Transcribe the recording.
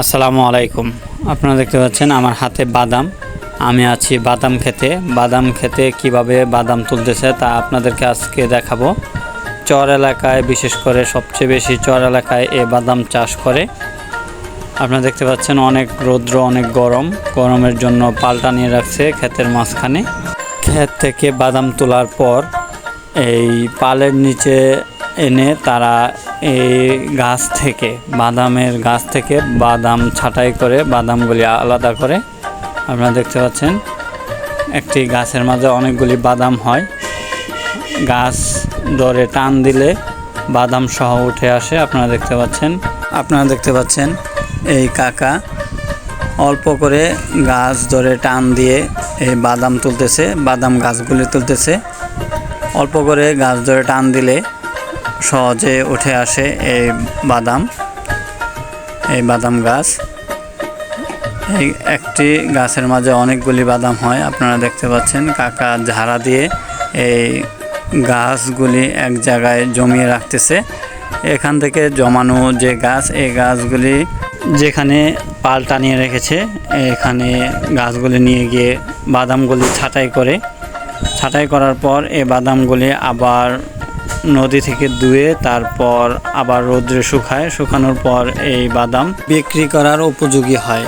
আসসালামু আলাইকুম। আপনারা দেখতে পাচ্ছেন আমার হাতে বাদাম। আমি আছি বাদাম খেতে। বাদাম খেতে কীভাবে বাদাম তুলতেছে তা আপনাদেরকে আজকে দেখাবো। চর এলাকায়, বিশেষ করে সবচেয়ে বেশি চর এলাকায় এ বাদাম চাষ করে। আপনারা দেখতে পাচ্ছেন অনেক রৌদ্র, অনেক গরম। গরমের জন্য পাল্টা নিয়ে রাখছে ক্ষেতের মাঝখানে। ক্ষেত থেকে বাদাম তোলার পর এই পালের নিচে এনে তারা এই গাছ থেকে, বাদামের গাছ থেকে বাদাম ছাঁটাই করে, বাদামগুলি আলাদা করে আপনারা দেখতে পাচ্ছেন, একটি গাছের মাঝে অনেকগুলি বাদাম হয়। গাছ ধরে টান দিলে বাদাম সহ উঠে আসে, আপনারা দেখতে পাচ্ছেন। আপনারা দেখতে পাচ্ছেন এই কাকা অল্প করে গাছ ধরে টান দিয়ে এই বাদাম তুলতেছে, বাদাম গাছগুলি তুলতেছে। অল্প করে গাছ ধরে টান দিলে সহজে উঠে আসে এই বাদাম এই বাদাম গাছ। এই একটি গাছের মাঝে অনেকগুলি বাদাম হয়, আপনারা দেখতে পাচ্ছেন কাকা ঝাড়া দিয়ে এই গাছগুলি এক জায়গায় জমিয়ে রাখতেছে। এখান থেকে জমানো যে গাছ, এই গাছগুলি যেখানে পাল টানিয়ে রেখেছে, এখানে গাছগুলি নিয়ে গিয়ে বাদামগুলি ছাঁটাই করে। ছাঁটাই করার পর এই বাদামগুলি আবার নদী থেকে ধুয়ে তারপর আবার রোদ্রে শুকায়। শুকানোর পর এই বাদাম বিক্রি করার উপযোগী হয়।